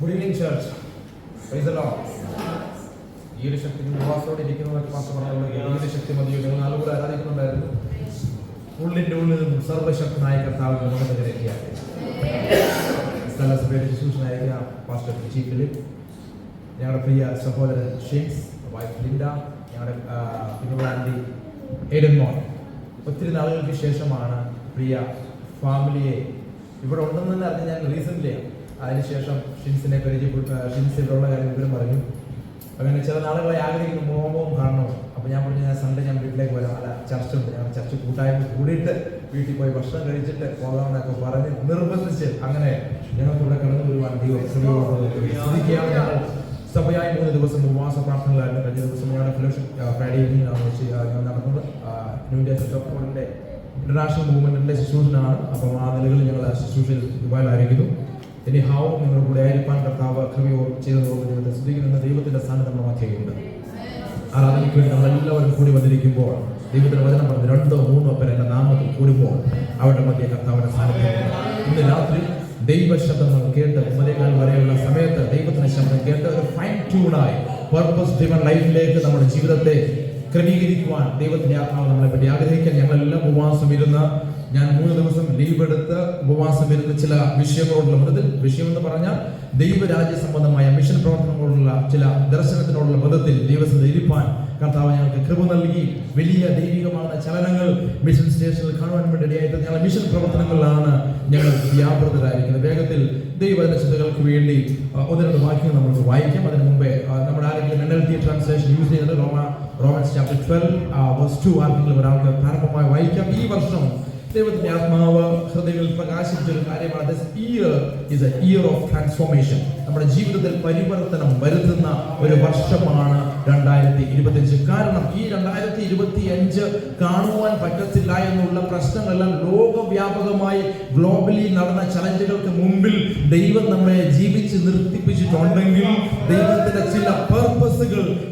Good evening church പ്രൈസല്ലോ ഈ ഒരു ശക്തി ഉപവാസത്തോടെ ഇരിക്കുന്നതൊക്കെ മാത്രം പറഞ്ഞുള്ള ഈ ഒരു ശക്തി മതി നിങ്ങൾ നാലുകൂടെ ആരാധിക്കുന്നുണ്ടായിരുന്നു? ഉള്ളിന്റെ ഉള്ളിൽ നിന്നും സർവശക്തനായ കർത്താവ് ശുശ്രൂഷനായ പാസ്റ്റർ ജി ഫിലിപ്പ് ഞങ്ങളുടെ പ്രിയ സഹോദരൻ ഷെയ്ൻസ് വൈഫ് ലിൻഡ ഞങ്ങളുടെ മോൻ. ഒത്തിരി നാളുകൾക്ക് ശേഷമാണ് പ്രിയ ഫാമിലിയെ ഇവിടെ ഉണ്ടെന്ന് തന്നെ അറിഞ്ഞ് ഞാൻ റീസെന്റ്ലി അതിനുശേഷം ഷിൻസിനെ പരിചയപ്പെട്ട ഷിൻസ് ഇവിടെയുള്ള കാര്യം ഇവരും പറഞ്ഞു. അങ്ങനെ ചില നാളുകളെ ആഗ്രഹിക്കുന്നു മോമവും കാണണോ? അപ്പോൾ ഞാൻ പറഞ്ഞു ഞാൻ സൺഡേ ഞാൻ വീട്ടിലേക്ക് വരാം. അല്ല ചർച്ച ഉണ്ട് ഞാൻ ചർച്ച കൂട്ടായ്മ കൂടിയിട്ട് വീട്ടിൽ പോയി ഭക്ഷണം കഴിച്ചിട്ട് പോകാമെന്നൊക്കെ പറഞ്ഞ് നിർബന്ധിച്ച് അങ്ങനെ ഞങ്ങൾക്ക് ഇവിടെ കടന്നു വരുവാൻ ശ്രമിക്കുകയാണ് സഭയായി മൂന്ന് ദിവസം ഉപവാസ പ്രാർത്ഥനകളായിരുന്നു. കഴിഞ്ഞ ദിവസം ഞങ്ങളുടെ ഫെലോഷിപ്പ് ഫ്രൈഡേ ഈവനിങ് ആണ് വെച്ച് ഞാൻ നടന്നത്. New India set of international മൂവ്മെന്റിന്റെ ശുശ്രൂഷനാണ്. അപ്പം ആ നിലകളിൽ ഞങ്ങൾ ശുശ്രൂഷയിൽ ദുബായിലായിരിക്കുന്നു ഇനി ഹാവും നിങ്ങളുടെ കൂടെ ആയിരിക്കാൻ കർത്താവ് കൃപയോ ചെയ്തതോ ദൈവത്തെ സ്തുതിക്കുന്ന. ദൈവത്തിന്റെ സാന്നിധ്യം നമ്മൾ മധ്യയുണ്ട് ആരാധനയ്ക്ക് വേണ്ടി നമ്മളെല്ലാവരും കൂടി വന്നിരിക്കുമ്പോൾ ദൈവത്തിന്റെ വചനം പറഞ്ഞു രണ്ടോ മൂന്നോ പേർ നാമത്തിൽ കൂടുമ്പോൾ അവരുടെ മധ്യ കർത്താവിന്റെ സാന്നിധ്യം ഇന്ന് രാത്രി ദൈവശബ്ദം നമ്മൾ കേട്ട് ഒമ്പതേക്കാൾ വരെയുള്ള സമയത്ത് ദൈവത്തിന്റെ ശബ്ദം കേട്ട് ഒരു ഫൈൻ ട്യൂണായി പർപ്പസ് ഡ്രിവൺ ലൈഫിലേക്ക് നമ്മുടെ ജീവിതത്തെ ക്രമീകരിക്കുവാൻ ദൈവത്തിന്റെ ആത്മാവ് നമ്മളെ പറ്റി ആഗ്രഹിക്കാൻ ഞങ്ങളെല്ലാം ഉപവാസം ഇരുന്ന് ഞാൻ മൂന്ന് ദിവസം ലീവ് എടുത്ത് ഉപവാസം ഇരുന്ന് ചില വിഷയങ്ങളോടുള്ള വിഷയം എന്ന് പറഞ്ഞാൽ ദൈവരാജ്യ സംബന്ധമായ മിഷൻ പ്രവർത്തനങ്ങളോടുള്ള ചില ദർശനത്തിനോടുള്ള ബന്ധത്തിൽ ദൈവത്തിൽ ഇരിപ്പാൻ കർത്താവ് ഞങ്ങൾക്ക് കൃപ നൽകി. വലിയ ദൈവികമായ ചലനങ്ങൾ മിഷൻ സ്റ്റേഷനിൽ കാണുവാൻ വേണ്ടി ഇടയായിട്ട് ഞങ്ങൾ മിഷൻ പ്രവർത്തനങ്ങളിലാണ് ഞങ്ങൾ വ്യാപൃതരായിരിക്കുന്നത്. വേഗത്തിൽ ദൈവത്തിന്റെ ചിന്തകൾക്ക് വേണ്ടി ഒന്ന് രണ്ട് വാക്യങ്ങൾ നമുക്ക് വായിക്കാം. അതിന് മുമ്പേ നമ്മുടെ ആരെങ്കിലും ട്രാൻസ്ലേഷൻ യൂസ് ചെയ്യുന്നത് റോമ Romans chapter twelve verse two ആർക്കെങ്കിലും ഒരാൾക്ക് പ്രാരംഭമായി വായിക്കാം. ഈ വർഷം ദൈവത്തിന്റെ ആത്മാവ് ഹൃദയങ്ങളിൽ പ്രകാശിച്ച ഒരു കാര്യമാണ്. This year is a year of transformation നമ്മുടെ ജീവിതത്തിൽ പരിവർത്തനം വരുത്തുന്ന ഒരു വർഷമാണ് രണ്ടായിരത്തി ഇരുപത്തിയഞ്ച് കാരണം ഈ രണ്ടായിരത്തി ഇരുപത്തി അഞ്ച് കാണുവാൻ പറ്റത്തില്ല എന്നുള്ള പ്രശ്നങ്ങളെല്ലാം ലോകവ്യാപകമായി ഗ്ലോബലി നടന്ന ചലഞ്ചുകൾക്ക് മുമ്പിൽ ദൈവം നമ്മളെ ജീവിച്ച് നിർത്തിപ്പിച്ചിട്ടുണ്ടെങ്കിൽ ദൈവത്തിന്റെ ചില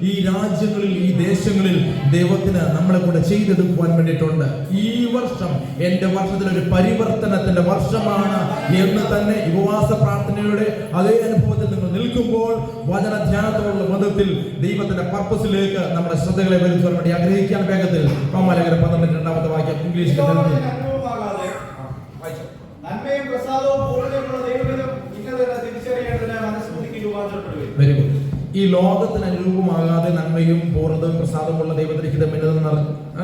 ഈ രാജ്യങ്ങളിൽ ഈ ദേശങ്ങളിൽ ദൈവത്തിന് നമ്മളെ കൂടെ ചെയ്തെടുക്കുവാൻ വേണ്ടിയിട്ടുണ്ട്. ഈ വർഷം എന്റെ വർഷത്തിൽ ഒരു പരിവർത്തനത്തിന്റെ വർഷമാണ് എന്ന് തന്നെ ഉപവാസ പ്രാർത്ഥനയുടെ അതേ അനുഭവത്തിൽ നിങ്ങൾ നിൽക്കുമ്പോൾ വചന ബന്ധത്തിൽ ദൈവത്തിന്റെ പർപ്പസിലേക്ക് നമ്മുടെ ശ്രദ്ധകളെ വരുത്തുവാൻ വേണ്ടി ആഗ്രഹിക്കാൻ വേഗത്തിൽ. കോമാലകര പന്ത്രണ്ട് രണ്ടാമത്തെ വാക്യം ഇംഗ്ലീഷിൽ ഈ ലോകത്തിന് അനുരൂപമാകാതെ നന്മയും പൂർണതും പ്രസാദമുള്ള ദൈവദ്രഹിതം എന്നതെന്ന്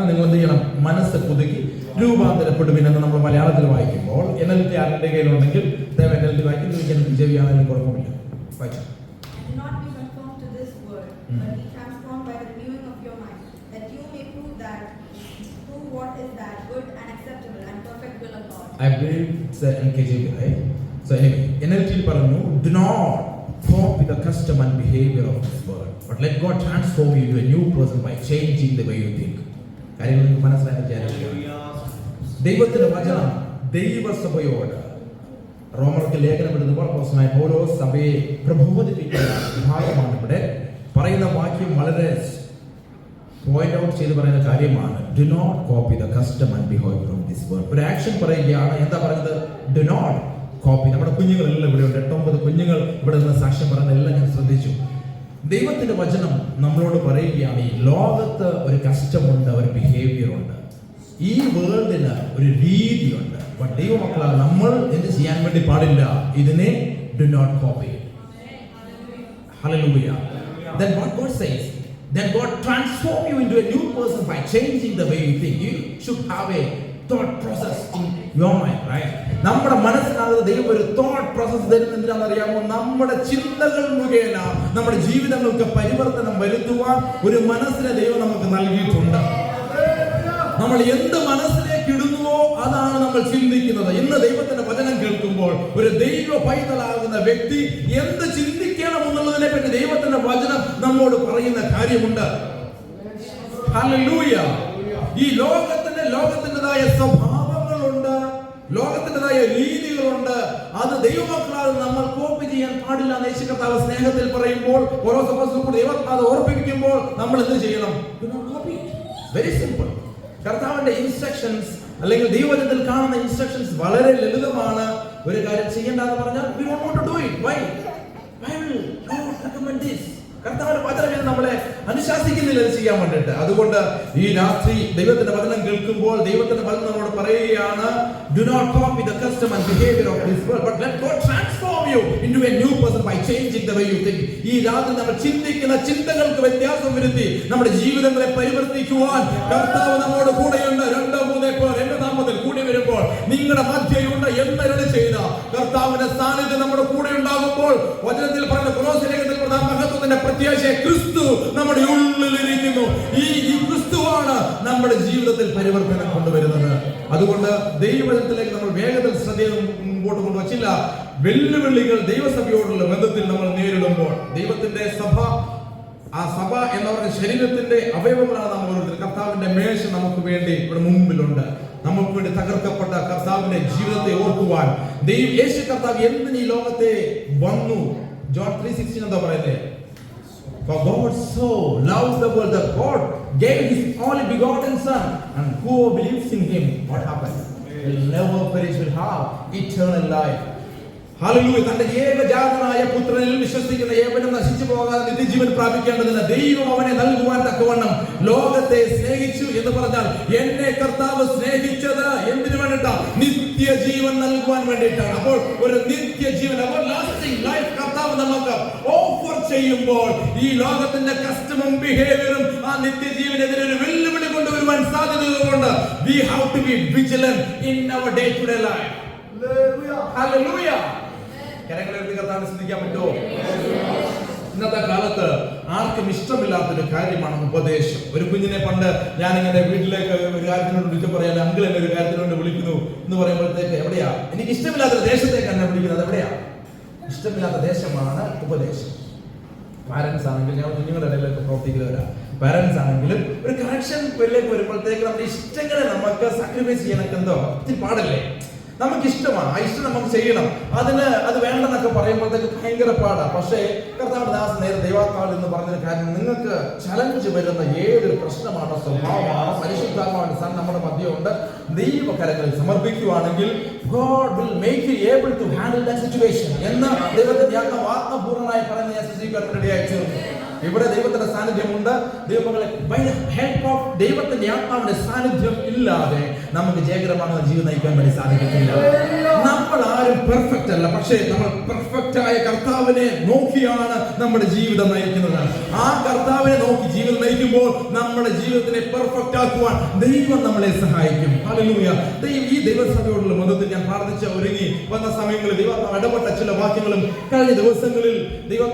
നിങ്ങൾ എന്ത് ചെയ്യണം? മനസ്സ് പുതുക്കി രൂപാന്തരപ്പെടും എന്ന് നമ്മൾ മലയാളത്തിൽ വായിക്കുമ്പോൾ. എൻ എൽ ടി ആരുടെ കയ്യിലുണ്ടെങ്കിൽ ദൈവ എൻ എൽ ടി വായിക്കുന്നു എനിക്ക് എന്ത് ജവിയാണെങ്കിലും കുഴപ്പമില്ല. വായിച്ചു. പറഞ്ഞു do not copy the custom and behavior of this world, but let God transform you into a new person by changing the way you think. കാര്യങ്ങൾ നിങ്ങൾക്ക് മനസ്സിലാക്കാൻ വിചാരിക്കുക ദൈവത്തിന്റെ വചനം ദൈവസഭയോട് റോമർക്ക് ലേഖനം എഴുതുമ്പോൾ അപ്പോസ്തലനായ പൗലോസ് സഭയെ പ്രബോധിപ്പിക്കുന്ന ഭാഗമാണ് ഇവിടെ. പറയുന്ന വാക്യം വളരെ പോയിന്റ് ഔട്ട് ചെയ്ത് പറയുന്ന കാര്യമാണ്. Do not copy the custom and behaviour of this world ഒരു ആക്ഷൻ പറയുകയാണ്. എന്താ പറയുന്നത്? Do not copy. നമ്മുടെ കുഞ്ഞുങ്ങളെല്ലാം ഇവിടെ ഉണ്ട്. എട്ടൊമ്പത് കുഞ്ഞുങ്ങൾ ഇവിടെ നിന്ന് സാക്ഷ്യം പറയുന്ന എല്ലാം ഞാൻ ശ്രദ്ധിച്ചു. ദൈവത്തിന്റെ വചനം നമ്മളോട് പറയുകയാണ് ഈ ലോകത്ത് ഒരു കസ്റ്റമുണ്ട് ഒരു ബിഹേവിയർ ഉണ്ട്. ഈ വേൾഡിന് ഒരു രീതിയുണ്ട്. ദൈവമക്കളാ നമ്മൾ എന്ത് ചെയ്യാൻ വേണ്ടി പാടില്ല? ഇതിനെ do not copy hallelujah Then what God says, then God transform you into a new person by changing the way you think. You should have a thought process in നമ്മുടെ മനസ്സിനകത്ത് ദൈവം ഒരു തോട്ട് പ്രോസസ് തരുന്ന എന്തിനാണെന്ന് അറിയാമോ? നമ്മുടെ ചിന്തകൾ മുഖേന നമ്മുടെ ജീവിതങ്ങൾക്ക് പരിവർത്തനം വരുത്തുവാൻ ഒരു മനസ്സിനെ ദൈവം നമുക്ക് നൽകിയിട്ടുണ്ട്. നമ്മൾ എന്ത് മനസ്സിലേക്ക് ഇടുന്നുവോ അതാണ് നമ്മൾ ചിന്തിക്കുന്നത്. ഇന്ന് ദൈവത്തിന്റെ വചനം കേൾക്കുമ്പോൾ ഒരു ദൈവ പൈതലാകുന്ന വ്യക്തി എന്ത് ചിന്തിക്കണം എന്നുള്ളതിനെ പറ്റി ദൈവത്തിന്റെ വചനം നമ്മോട് പറയുന്ന കാര്യമുണ്ട്. ഈ ലോകത്തിന്റെ ലോകത്തിന്റെതായ സ്വഭാവങ്ങളുണ്ട് ലോകത്തിന്റെതായ രീതികളുണ്ട്. അത് ദൈവമക്കളാൽ നമ്മൾ കോപ്പി ചെയ്യാൻ പാടില്ല എന്ന് സ്നേഹത്തിൽ പറയുമ്പോൾ ഓരോ സഭസിലും കൂടി ഓർപ്പിക്കുമ്പോൾ നമ്മൾ എന്ത് ചെയ്യണം? വെരി സിമ്പിൾ കർത്താവിന്റെ ഇൻസ്ട്രക്ഷൻസ് അല്ലെങ്കിൽ ദൈവജനത്തിൽ കാണുന്ന ഇൻസ്ട്രക്ഷൻസ് വളരെ ലളിതമാണ്. ഒരു കാര്യം ചെയ്യേണ്ടെന്ന് പറഞ്ഞാൽ we want to do it. Why. കർത്താവിന്റെ വചനം ഇത് നമ്മളെ അനുശാസിക്കുന്നില്ല ഇത് ചെയ്യാൻ വേണ്ടിയിട്ട്. അതുകൊണ്ട് ഈ രാത്രി ദൈവത്തിന്റെ വചനം കേൾക്കുമ്പോൾ ദൈവത്തിന്റെ വചനം നമ്മോട് പറയുകയാണ് do not the custom and behaviour of this world but let God transform you into a new person by changing the way you think ഈ രാത്രി നമ്മൾ ചിന്തിക്കുന്ന ചിന്തകൾക്ക് വ്യത്യാസം വരുത്തി നമ്മുടെ ജീവിതങ്ങളെ പരിവർത്തിക്കുവാൻ കർത്താവ് നമ്മോട് കൂടെയുണ്ട്. രണ്ടോ മൂന്നേ പേർ എന്റെ നാമത്തിൽ കൂടി വരുമ്പോൾ നിങ്ങളുടെ മധ്യയുണ്ട് എന്നരുളി ചെയ്ത കർത്താവിന്റെ സാന്നിധ്യം നമ്മുടെ കൂടെ ഉണ്ടാകുമ്പോൾ വചനത്തിൽ പറഞ്ഞ ക്രോസിലേഖത്തിൽ പ്രധാന മഹത്വത്തിന്റെ പ്രത്യാശയെ ക്രിസ്തു നമ്മുടെ ഉള്ളിലിരിക്കുന്നു. ഈ ഈ ക്രിസ്തുവാണ് നമ്മുടെ ജീവിതത്തിൽ പരിവർത്തനം കൊണ്ടുവരുന്നത്. അതുകൊണ്ട് ദൈവത്തിലേക്ക് നമ്മൾ വേഗത്തിൽ ശ്രദ്ധ മുമ്പോട്ട് കൊണ്ടുവച്ചില്ല വെല്ലുവിളികൾ ദൈവസഭയോടുള്ള ബന്ധത്തിൽ നമ്മൾ നേരിടുമ്പോൾ ദൈവത്തിന്റെ സഭ ആ സഭ എന്ന് പറഞ്ഞ ശരീരത്തിന്റെ അവയവങ്ങളാണ് നമ്മൾ ഓരോരുത്തർ കർത്താവിന്റെ മേശ നമുക്ക് വേണ്ടി ഇവിടെ മുമ്പിലുണ്ട്. നമുക്ക് വേണ്ടി തകർക്കപ്പെട്ട കർത്താവിന്റെ ജീവിതത്തെ ഓർക്കുവാൻ ദൈവം യേശു കർത്താവ് എന്തിന് ഈ ലോകത്തെ വന്നു ജോൺ ത്രീ സിക്സ്റ്റീൻ എന്താ പറയുന്നത് For God so loved the world that God gave His only begotten Son, and whoever believes in Him, what happens? Will never perish, will have eternal life. തന്റെ ഏകജാതനായ പുത്രനിൽ വിശ്വസിക്കുന്ന ഏവനും നശിച്ചു പോകാതെ നിത്യജീവൻ പ്രാപിക്കേണ്ടതിന് ദൈവം അവനെ നൽകുവാൻ തക്കവണ്ണം ലോകത്തെ സ്നേഹിച്ചു എന്ന് പറഞ്ഞാൽ എന്നെ കർത്താവ് സ്നേഹിച്ചത് എന്തിനു വേണ്ടിട്ടാ? നിത്യജീവൻ നൽകുവാൻ വേണ്ടിയിട്ടാണ്. അപ്പോൾ ഒരു നിത്യജീവൻ അപ്പോൾ ലാസ്റ്റിംഗ് ലൈഫ് കർത്താവ് നമുക്ക് ഓഫർ ചെയ്യുമ്പോൾ ഈ ലോകത്തിന്റെ കസ്റ്റമും ബിഹേവിയറും ആ നിത്യജീവനെതിരെ ഒരു വെല്ലുവിളി കൊണ്ടുവരുവാൻ സാധ്യതകളുണ്ട് we have to be vigilant in our day to day life hallelujah കരങ്ങളെടുത്ത് ശ്രദ്ധിക്കാൻ പറ്റുമോ? ഇന്നത്തെ കാലത്ത് ആർക്കും ഇഷ്ടമില്ലാത്തൊരു കാര്യമാണ് ഉപദേശം. ഒരു കുഞ്ഞിനെ പണ്ട് ഞാൻ ഇങ്ങനെ വീട്ടിലേക്ക് ഒരു കാര്യത്തിനോട് വിളിച്ചു പറയാൻ അങ്കിൾ എന്നെ ഒരു കാര്യത്തിനോട് വിളിക്കുന്നു എന്ന് പറയുമ്പോഴത്തേക്ക് എവിടെയാ? എനിക്ക് ഇഷ്ടമില്ലാത്ത ദേശത്തേക്ക് എന്നെ വിളിക്കുന്നത് എവിടെയാ? ഇഷ്ടമില്ലാത്ത ദേശമാണ് ഉപദേശം. പാരന്റ്സ് ആണെങ്കിലും ഞാൻ കുഞ്ഞുങ്ങളുടെ ഇടയിലൊക്കെ പ്രവർത്തിക്കുന്നവരാ. പാരന്റ്സ് ആണെങ്കിലും ഒരു കണക്ഷൻ വരുമ്പോഴത്തേക്ക് നമ്മുടെ ഇഷ്ടങ്ങളെ നമുക്ക് സാക്രിഫൈസ് ചെയ്യാനൊക്കെ എന്തോ ഒത്തിരി പാടല്ലേ? നമുക്ക് ഇഷ്ടമാണ് ആ ഇഷ്ടം നമുക്ക് ചെയ്യണം. അതിന് അത് വേണ്ടെന്നൊക്കെ പറയുമ്പോഴത്തേക്ക് ഭയങ്കര പാടാ. പക്ഷേ കർത്താവ് ദാസ് നേരെ ദൈവാത്മാവിൽ എന്ന് പറഞ്ഞൊരു കാര്യം നിങ്ങൾക്ക് ചലഞ്ച് വരുന്ന ഏതൊരു പ്രശ്നമാണോ സ്വഭാവമാണ് പരിശുദ്ധാത്മാവിന്റെ സൺ നമ്മുടെ മധ്യമുണ്ട് ദൈവകരങ്ങളിൽ സമർപ്പിക്കുവാണെങ്കിൽ God will make you able to handle the situation എന്ന് ദൈവത്തിന്റെ ആത്മപൂർണമായി പറഞ്ഞ് ഞാൻ ശ്രദ്ധിക്കാൻ റെഡിയായി തീർന്നു ഇവിടെ ദൈവത്തിന്റെ സാന്നിധ്യമുണ്ട്. ദൈവങ്ങളെ ദൈവത്തിന്റെ ആത്മാവിന്റെ സാന്നിധ്യം ഇല്ലാതെ നമുക്ക് ജയകരമായ ജീവിതം നയിക്കാൻ വേണ്ടി സാധിക്കത്തില്ല. നമ്മൾ ആരും പെർഫെക്റ്റ് അല്ല. പക്ഷേ നമ്മൾ പെർഫെക്റ്റ് ആയ കർത്താവിനെ നോക്കിയാണ് നമ്മുടെ ജീവിതം നയിക്കുന്നത്. ആ കർത്താവിനെ നോക്കി ജീവിതം നയിക്കുമ്പോൾ നമ്മുടെ ജീവിതത്തിനെ പെർഫെക്റ്റ് ആക്കുവാൻ ദൈവം നമ്മളെ സഹായിക്കും. ഈ ദൈവസഭയോടുള്ള മതത്തിൽ ഞാൻ പ്രാർത്ഥിച്ച ഒരുങ്ങി വന്ന സമയങ്ങളിൽ ദൈവം ഇടപെട്ട ചില വാക്യങ്ങളും കഴിഞ്ഞ ദിവസങ്ങളിൽ ദൈവം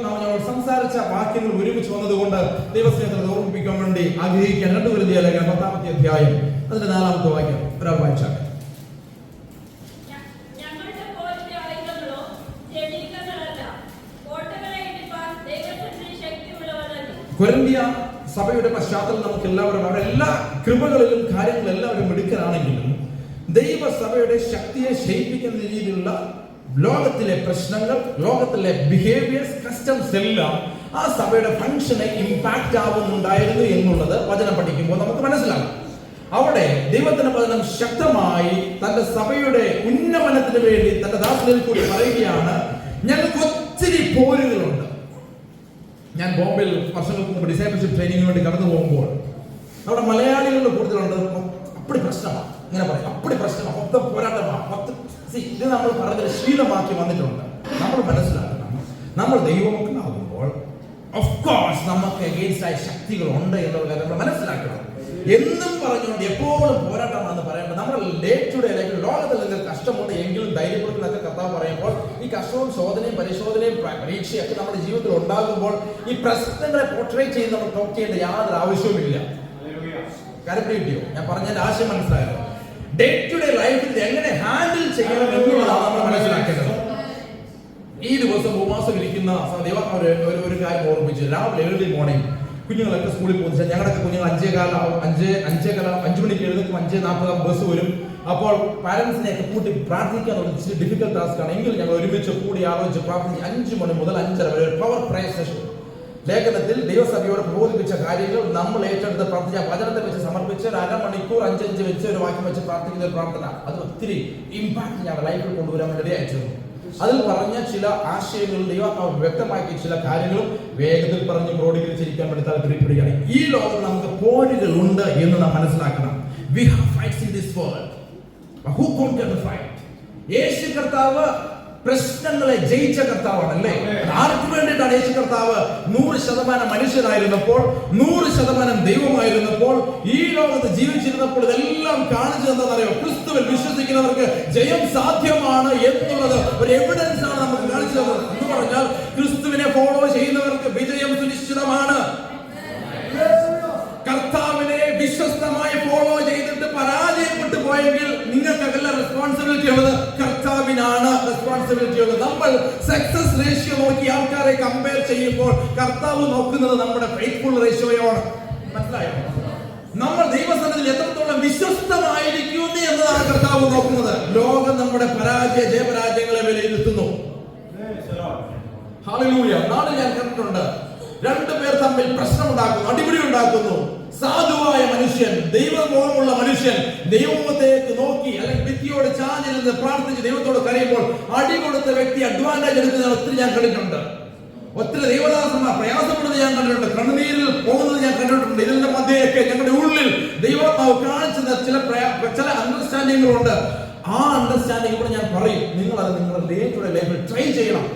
സംസാരിച്ച വാക്യങ്ങൾ ഒരുമിച്ച് വന്നതുകൊണ്ട് ദൈവസ്നേഹത്തെ ഓർമ്മിപ്പിക്കാൻ വേണ്ടി ആഗ്രഹിക്കാൻ രണ്ടു വരുതി അല്ലെങ്കിൽ പത്താമത്തെ അധ്യായം. അതിന്റെ നാലാമത്തെ വാക്യം ഒരാൾ വായിച്ചാട്ടെ കൊരന്തിയ തന്നെ കൊരിന്ത്യ സഭയുടെ പശ്ചാത്തലം നമുക്ക് എല്ലാവരും അവരുടെ എല്ലാ കൃപകളിലും കാര്യങ്ങളും എല്ലാവരും മിടുക്കലാണെങ്കിലും ദൈവസഭയുടെ ശക്തിയെ ശയിപ്പിക്കുന്ന രീതിയിലുള്ള ലോകത്തിലെ പ്രശ്നങ്ങൾ ലോകത്തിലെ ബിഹേവിയേഴ്സ് കസ്റ്റംസ് എല്ലാം ആ സഭയുടെ ഫംഗ്ഷനെ ഇമ്പാക്റ്റ് ആവുന്നുണ്ടായിരുന്നു എന്നുള്ളത് വചനം പഠിക്കുമ്പോൾ നമുക്ക് മനസ്സിലാകും അവിടെ ദൈവത്തിന്റെ വചനം ശക്തമായി തന്റെ സഭയുടെ ഉന്നമനത്തിന് വേണ്ടി തന്റെ ദാസനിൽ കൂടി പറയുകയാണ് ഞങ്ങൾക്ക് ഒത്തിരി പോരുകളുണ്ട്. ഞാൻ ബോംബെയിൽ വർഷങ്ങൾക്ക് മുമ്പ് ഡിസൈബിൾഷിപ്പ് ട്രെയിനിങ്ങിന് വേണ്ടി കടന്നു പോകുമ്പോൾ അവിടെ മലയാളികളുടെ കൂടുതലുണ്ട്. അപ്പടി പ്രശ്നമാണ് ഇങ്ങനെ പറയാം. അപ്പടി പ്രശ്നമാണ് മൊത്തം പോരാട്ടമാണ് മൊത്തം ഇത് നമ്മൾ പറഞ്ഞൊരു ശീലമാക്കി വന്നിട്ടുണ്ട്. നമ്മൾ മനസ്സിലാക്കണം. നമ്മൾ ദൈവമൊക്കെ ദൈവമക്കളാകുമ്പോൾ ഓഫ് കോഴ്സ് നമുക്ക് എഗെയിൻസ്റ്റ് ആയ ശക്തികൾ ഉണ്ട് എന്നുള്ള കാര്യം നമ്മൾ മനസ്സിലാക്കണം. എന്നും പറഞ്ഞുകൊണ്ട് എപ്പോഴും പോരാട്ടം പോരാട്ടമാണെന്ന് പറയുമ്പോൾ നമ്മൾ ഡേ ടു ഡേ ലൈഫിൽ ലോകത്തിൽ എന്തെങ്കിലും കഷ്ടമുണ്ട് എങ്കിലും ധൈര്യപ്പെടുത്തുന്നൊക്കെ കർത്താവ് പറയുമ്പോൾ ഈ കഷ്ടവും ശോധനയും പരിശോധനയും പരീക്ഷയൊക്കെ പരീക്ഷയും നമ്മുടെ ജീവിതത്തിൽ ഉണ്ടാകുമ്പോൾ ഈ പ്രശ്നങ്ങളെ പോർട്രേറ്റ് ചെയ്ത് നമ്മൾ ടോക്ക് ചെയ്യേണ്ട യാതൊരു ആവശ്യവുമില്ല. കാര്യം കിട്ടിയോ ഞാൻ പറഞ്ഞതിന്റെ ആശയം മനസ്സിലായോ ഡേ ടു ഡേ ലൈഫിൽ എങ്ങനെ ഹാൻഡിൽ ചെയ്യണം എന്നുള്ളതാണ് നമ്മൾ മനസ്സിലാക്കേണ്ടത്. ഈ ദിവസം ഉപവാസം ഇരിക്കുന്ന ദൈവം ഒരു ഒരു- കാര്യം ഓർമ്മിച്ചു. രാവിലെ ഏർലി മോർണിംഗ് കുഞ്ഞുങ്ങളൊക്കെ സ്കൂളിൽ പോകുന്ന ഞങ്ങളൊക്കെ കുഞ്ഞുങ്ങൾ അഞ്ചേ കാലാവും അഞ്ച് അഞ്ചേ കാലം അഞ്ചു മണിക്ക് എഴുന്നേക്കും അഞ്ചേ നാൽപ്പതാം ബസ് വരും. അപ്പോൾ പാരന്റ്സിനെ ഒക്കെ കൂട്ടി പ്രാർത്ഥിക്കാൻ ഇച്ചിരി ഡിഫിക്കൽട്ട് ടാസ്ക് ആണ്. എങ്കിലും ഞങ്ങൾ ഒരുമിച്ച് കൂടി ആലോചിച്ച് പ്രാർത്ഥിച്ച് അഞ്ചു മണി മുതൽ അഞ്ചര വരെ ഒരു പവർ പ്രയർ സെഷൻ ലേഖനത്തിൽ ദൈവസഭയോട് പ്രബോധിപ്പിച്ച കാര്യങ്ങൾ നമ്മൾ ഏറ്റെടുത്ത് പ്രാർത്ഥിച്ച വചനത്തെ വെച്ച് സമർപ്പിച്ച് ഒരു അരമണിക്കൂർ അഞ്ചഞ്ച് വെച്ച് ഒരു വാക്യം വെച്ച് പ്രാർത്ഥിക്കുന്ന ഒരു പ്രാർത്ഥന. അത് ഒത്തിരി ഇമ്പാക്ട് ഞങ്ങളുടെ ലൈഫിൽ കൊണ്ടുവരാൻ വേണ്ടി അയച്ചിരുന്നു അതിൽ പറഞ്ഞ ചില ആശയങ്ങളുടെയോ വ്യക്തമാക്കിയ ചില കാര്യങ്ങളും വേഗത്തിൽ പറഞ്ഞ് ക്രോഡീകരിച്ചിരിക്കാൻ വേണ്ടി താല്പര്യപ്പെടുകയാണ്. ഈ ലോകത്ത് നമുക്ക് പോരുകൾ ഉണ്ട് എന്ന് നാം മനസ്സിലാക്കണം. We have fights in this world who the fight യേശു കർത്താവ് പ്രശ്നങ്ങളെ ജയിച്ച കർത്താവാണ് അല്ലേ ആർക്ക് വേണ്ടിയിട്ടാണ് യേശു കർത്താവ് നൂറ് ശതമാനം മനുഷ്യനായിരുന്നപ്പോൾ നൂറ് ശതമാനം ദൈവമായിരുന്നപ്പോൾ ഈ ലോകത്ത് ജീവിച്ചിരുന്നപ്പോൾ ഇതെല്ലാം കാണിച്ചു തന്നറിയോ ക്രിസ്തുവിൽ വിശ്വസിക്കുന്നവർക്ക് ജയം സാധ്യമാണ് എന്നുള്ളത് ഒരു എവിഡൻസ് ആണ് നമുക്ക് കാണിച്ചു തന്നത്. എന്ന് പറഞ്ഞാൽ ക്രിസ്തുവിനെ ഫോളോ ചെയ്യുന്നവർക്ക് വിജയം സുനിശ്ചിതമാണ്. കർത്താവിനെ വിശ്വസ്തമായി ഫോളോ ചെയ്തിട്ട് പരാജയപ്പെട്ടു പോയെങ്കിൽ നിങ്ങൾക്കല്ല റെസ്പോൺസിബിലിറ്റി ഉള്ളത്. കർത്താവിനാണ് റെസ്പോൺസിബിലിറ്റി ഉള്ളത്. നമ്മൾ സക്സസ് റേഷ്യോ നോക്കി ആൾക്കാരെ കമ്പയർ ചെയ്യുമ്പോൾ കർത്താവ് നോക്കുന്നത് നമ്മുടെ ഫെയ്ത്ത്ഫുൾ റേഷ്യോയാണ് മനസ്സിലായോ? നമ്മൾ ദൈവസ്ഥാനത്തിൽ എത്രത്തോളം വിശ്വസ്തമായിരിക്കുന്നു എന്നതാണ് കർത്താവ് നോക്കുന്നത്. ലോകം നമ്മുടെ പരാജയ ജയപരാജയങ്ങളെ വിലയിരുത്തുന്നു. നാളെ ഞാൻ കണ്ടിട്ടുണ്ട്. രണ്ടു പേർ തമ്മിൽ പ്രശ്നം ഉണ്ടാക്കുന്നു അടിപിടി ഉണ്ടാക്കുന്നു. സാധുവായ മനുഷ്യൻ ദൈവമോഹമുള്ള മനുഷ്യൻ ദൈവത്തേക്ക് നോക്കി അല്ലെങ്കിൽ ഭിത്തിയോട് ചാഞ്ഞിരുന്ന് പ്രാർത്ഥിച്ച് ദൈവത്തോട് കരയുമ്പോൾ അടി കൊടുത്ത വ്യക്തി അഡ്വാന്റേജ് എടുക്കുന്ന ഒത്തിരി ഞാൻ കണ്ടിട്ടുണ്ട്. ഒത്തിരി ദൈവദാസന്മാർ പ്രയാസപ്പെടുന്നത് ഞാൻ കണ്ടിട്ടുണ്ട്. കണ്ണുനീരിൽ പോകുന്നത് ഞാൻ കണ്ടിട്ടുണ്ട്. ഇതിന്റെ മധ്യയൊക്കെ ഞങ്ങളുടെ ഉള്ളിൽ ദൈവമാവ് കാണിച്ചത് ചില ചില അണ്ടർസ്റ്റാൻഡിങ്ങുകളുണ്ട് ആ അണ്ടർസ്റ്റാൻഡിംഗ് കൂടെ ഞാൻ പറയും. നിങ്ങൾ അത് നിങ്ങളുടെ ഡേ ലൈഫിൽ ട്രൈ ചെയ്യണം.